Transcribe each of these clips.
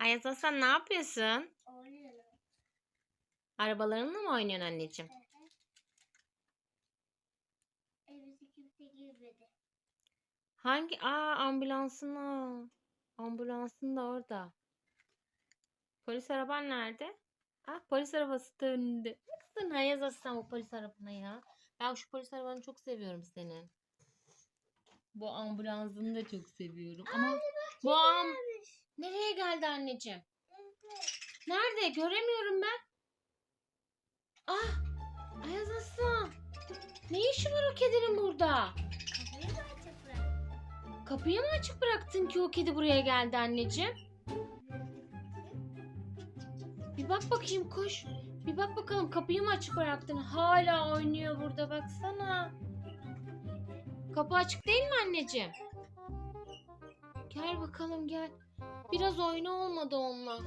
Ayaz Hasan ne yapıyorsun? Oynuyorum. Arabalarınla mı oynuyorsun anneciğim? Evimize kimse girmedi. Hangi? Aa ambulansına. Ambulansın da orada. Polis araban nerede? Ah polis arabası da önünde. Baksana Ayaz Hasan bu polis arabana ya. Ben şu polis arabanı çok seviyorum senin. Bu ambulansını da çok seviyorum. Ama bu am... Nereye geldi anneciğim? Nerede? Göremiyorum ben. Ah! Ayaz Aslan. Ne işi var o kedinin burada? Kapıyı da açık bırak. Kapıyı mı açık bıraktın ki o kedi buraya geldi anneciğim? Bir bak bakayım koş. Bir bak bakalım kapıyı mı açık bıraktın? Hala oynuyor burada baksana. Kapı açık değil mi anneciğim? Gel bakalım gel. Biraz oyna olmadı onunla.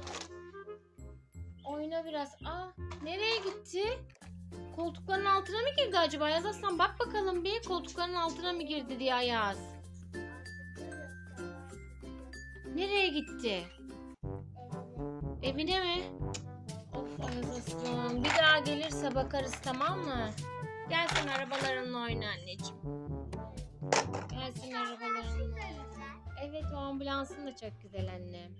Oyna biraz. Aa, nereye gitti? Koltukların altına mı girdi acaba? Ayaz Aslan bak bakalım bir koltukların altına mı girdi diye Ayaz. Nereye gitti? Evine mi? Of Ayaz Aslan. Bir daha gelirse bakarız tamam mı? Gelsin arabalarınla oyna anneciğim. Gelsin arabalarınla. Evet o ambulansın da çok güzel annem.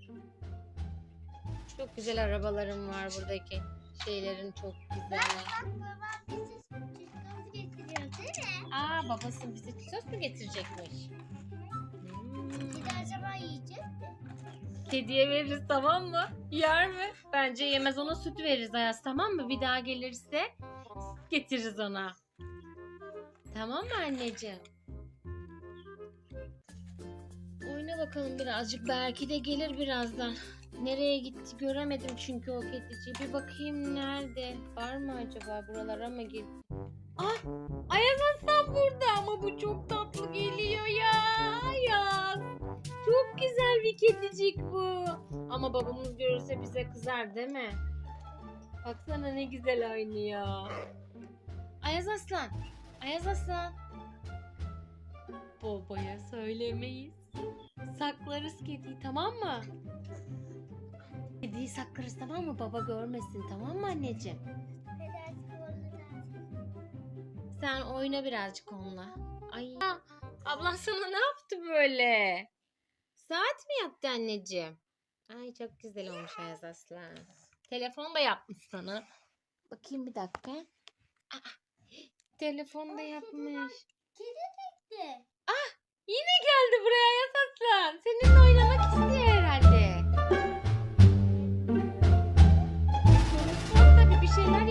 Çok güzel arabalarım var buradaki. Şeylerin çok güzel. Bak babam bizi çıkmamızı getiriyor değil mi? Aa babası bize söz mü getirecekmiş? Hmm. Kedi acaba yiyecek mi? Kediye veririz tamam mı? Yer mi? Bence yemez ona süt veririz Ayaz tamam mı? Bir daha gelirse getiririz ona. Tamam mı anneciğim? Oyna bakalım birazcık. Belki de gelir birazdan. Nereye gitti göremedim çünkü o kediciyi. Bir bakayım nerede? Var mı acaba? Buralara mı girdi? Ah! Ayaz Aslan burada ama bu çok tatlı geliyor ya. Ayaz. Çok güzel bir kedicik bu. Ama babamız görürse bize kızar değil mi? Baksana ne güzel oynuyor. Ayaz Aslan. Ayaz Aslan. Babaya söylemeyiz. Saklarız kediyi tamam mı? Kediyi saklarız tamam mı? Baba görmesin tamam mı anneciğim? Sen oyna birazcık onunla. Ay. Aa, ablan sana ne yaptı böyle? Saat mi yaptı anneciğim? Ay çok güzel olmuş Ayaz Aslan. Telefon da yapmış sana. Bakayım bir dakika. Aa, telefon da yapmış. gitti. Yine geldi buraya Aslan. Seninle oynamak istiyor herhalde. Tabii bir şeyler